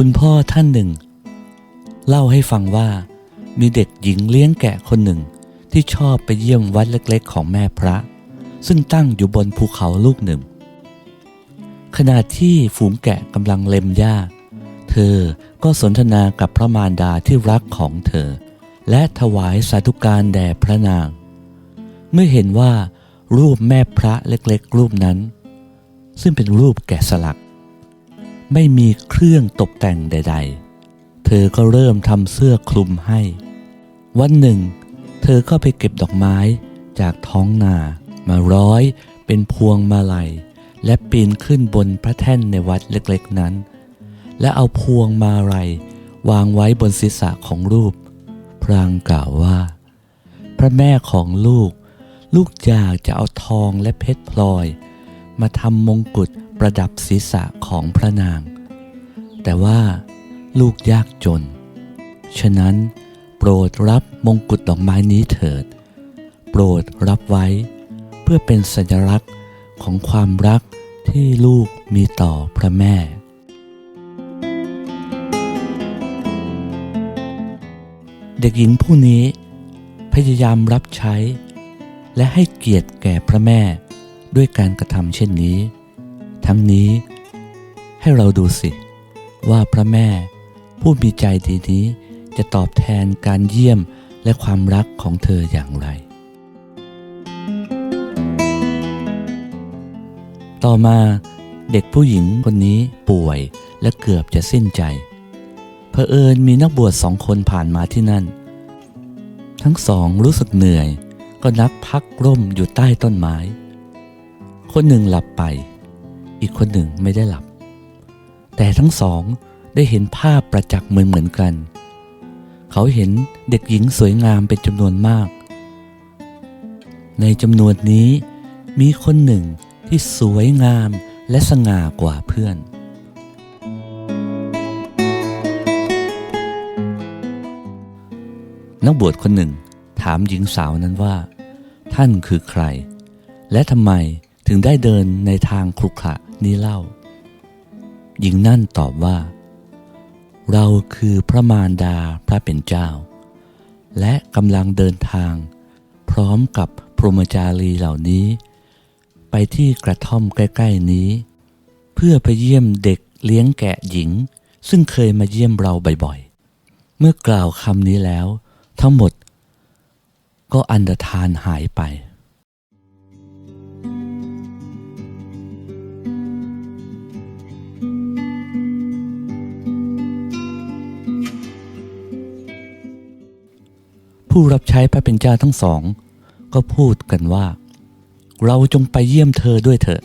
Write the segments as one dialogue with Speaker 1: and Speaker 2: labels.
Speaker 1: คุณพ่อท่านหนึ่ง เล่าให้ฟังว่า มีเด็กหญิงเลี้ยงแกะคนหนึ่ง ที่ชอบไปเยี่ยมวัดเล็กๆ ของแม่พระ ซึ่งตั้งอยู่บนภูเขาลูกหนึ่ง ขณะที่ฝูงแกะกำลังเล็มหญ้า เธอก็สนทนากับพระมารดาที่รักของเธอ และถวายสาธุการแด่พระนาง เมื่อเห็นว่ารูปแม่พระเล็กๆ รูปนั้น ซึ่งเป็นรูปแกะสลัก ไม่มีเครื่องตกแต่งใด ๆ เธอก็เริ่มทำเสื้อคลุมให้ วันหนึ่ง เธอก็ไปเก็บดอกไม้จากท้องนามาร้อยเป็นพวงมาลัย และปีนขึ้นบนพระแท่นในวัดเล็กๆนั้น และเอาพวงมาลัยวางไว้บนศีรษะของรูป พรางกล่าวว่า พระแม่ของลูก ลูกอยากจะเอาทองและเพชรพลอย มาทำมงกุฎ ประดับศีรษะของพระนาง แต่ว่าลูกยากจน ฉะนั้น โปรดรับมงกุฎดอกไม้นี้เถิด โปรดรับไว้ เพื่อเป็นสัญลักษณ์ของความรักที่ลูกมีต่อพระแม่เด็กหญิงผู้นี้ พยายามรับใช้ และให้เกียรติแก่พระแม่ด้วยการกระทำเช่นนี้ ทั้งนี้ ให้เราดูสิ ว่าพระแม่ผู้มีใจดีนี้จะตอบแทนการเยี่ยมและความรักของเธออย่างไร ต่อมาเด็กผู้หญิงคนนี้ป่วยและเกือบจะสิ้นใจเผอิญมีนักบวชสองคนผ่านมาที่นั่น ทั้งสองรู้สึกเหนื่อย ก็นักพักร่มอยู่ใต้ต้นไม้ คนหนึ่งหลับไป อีกคนหนึ่งไม่ได้หลับ แต่ทั้งสองได้เห็นภาพประจักษ์เหมือนเหมือนกัน เขาเห็นเด็กหญิงสวยงามเป็นจำนวนมาก ในจำนวนนี้มีคนหนึ่งที่สวยงามและสง่ากว่าเพื่อน นักบวชคนหนึ่งถามหญิงสาวนั้นว่า ท่านคือใคร และทำไมถึงได้เดินในทางครุขระ นี้เล่า หญิงนั่นตอบว่า เราคือพระมารดาพระเป็นเจ้า และกำลังเดินทาง พร้อมกับพรหมจารีเหล่านี้ ไปที่กระท่อมใกล้ ๆนี้ เพื่อไปเยี่ยมเด็กเลี้ยงแกะหญิง ซึ่งเคยมาเยี่ยมเราบ่อยๆ เมื่อกล่าวคำนี้แล้ว ทั้งหมดก็อันดทานหายไป ผู้รับใช้พระเป็นเจ้าทั้งสอง ก็พูดกันว่า เราจงไปเยี่ยมเธอด้วยเถอะ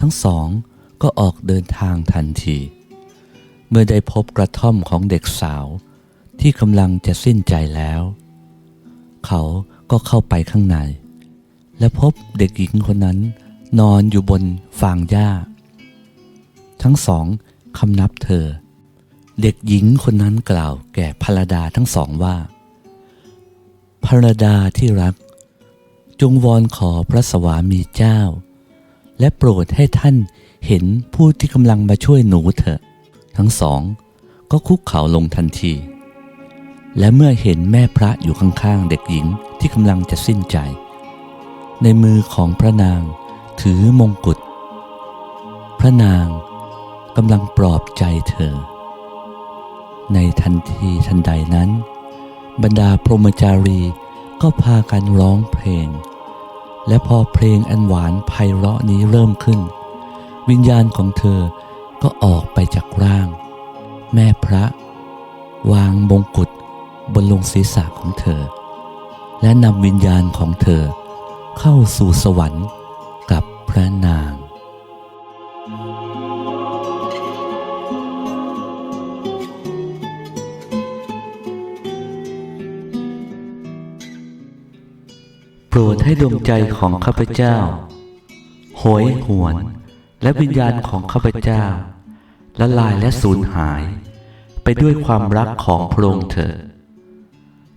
Speaker 1: ทั้งสองก็ออกเดินทางทันที เมื่อได้พบกระท่อมของเด็กสาว ที่กำลังจะสิ้นใจแล้ว เขาก็เข้าไปข้างใน และพบเด็กหญิงคนนั้นนอนอยู่บนฟางหญ้า ทั้งสองคำนับเธอ เด็กหญิงคนนั้นกล่าวแก่ภรรดาทั้งสองว่า รรดาที่รัก จงวอนขอพระสวามีเจ้า และโปรดให้ท่านเห็นผู้ที่กำลังมาช่วยหนูเถอะ ทั้งสองก็คุกเข่าลงทันที และเมื่อเห็นแม่พระอยู่ข้างๆเด็กหญิงที่กำลังจะสิ้นใจ ในมือของพระนางถือมงกุฎพระนางกำลังปลอบใจเธอ ในทันทีทันใดนั้น บรรดาพรหมจารี ก็พากันร้องเพลง และพอเพลงอันหวานไพเราะนี้เริ่มขึ้น วิญญาณของเธอก็ออกไปจากร่าง แม่พระ วางมงกุฎบนลงศีรษะของเธอ และนำวิญญาณของเธอ เข้าสู่สวรรค์กับพระนาง โปรดให้ดวงใจของข้าพเจ้าโหยหวน และวิญญาณของข้าพเจ้าละลายและสูญหาย ไปด้วยความรักของพระองค์เถิด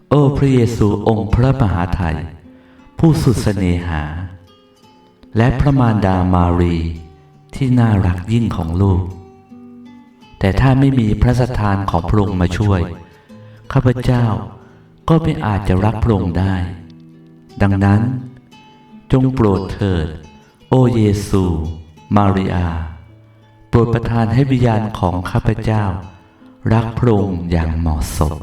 Speaker 1: โอ้พระเยซูองค์พระมหาไทย ผู้สุดเสน่หา และพระมารดามารีที่น่ารักยิ่งของลูก แต่แต่ถ้าไม่มีพระสถานของพระองค์มาช่วย ข้าพเจ้าก็ไม่อาจจะรักพระองค์ได้ ดังนั้น จงโปรดเถิด โอเยซู มาริอา โปรดประทานให้วิญญาณของข้าพเจ้า รักพระองค์อย่างเหมาะสม